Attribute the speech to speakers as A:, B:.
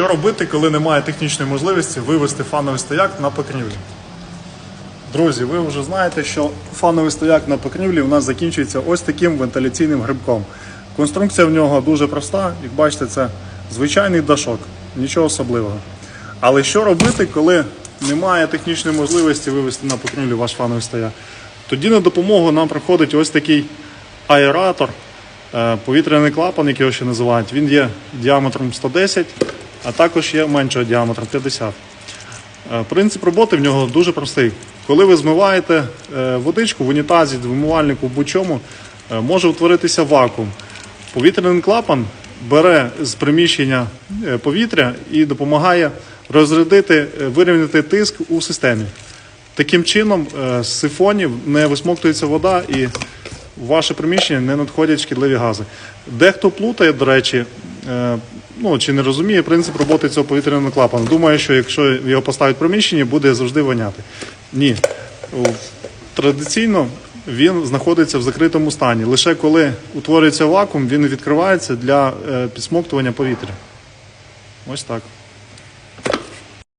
A: Що робити, коли немає технічної можливості вивести фановий стояк на покрівлю? Друзі, ви вже знаєте, що фановий стояк на покрівлі у нас закінчується ось таким вентиляційним грибком. Конструкція в нього дуже проста, як бачите, це звичайний дашок, нічого особливого. Але що робити, коли немає технічної можливості вивести на покрівлю ваш фановий стояк? Тоді на допомогу нам приходить ось такий аератор, е, повітряний клапан, як його ще називають. Він є діаметром 110, а також є меншого діаметром 50. Е, Принцип роботи в нього дуже простий. Коли ви змиваєте е, водичку в унітазі, в вимивальнику, в будь-чому, е, може утворитися вакуум. Повітряний клапан бере з приміщення повітря і допомагає розрядити, вирівняти тиск у системі. Таким чином, з сифонів не висмоктується вода і в ваше приміщення не надходять шкідливі гази. Дехто плутає, до речі, ну, чи не розуміє принцип роботи цього повітряного клапану. Думає, що якщо його поставить в приміщенні, буде завжди воняти. Ні. Традиційно він знаходиться в закритому стані. Лише коли утворюється вакуум, він відкривається для е, підсмоктування повітря. Ось так.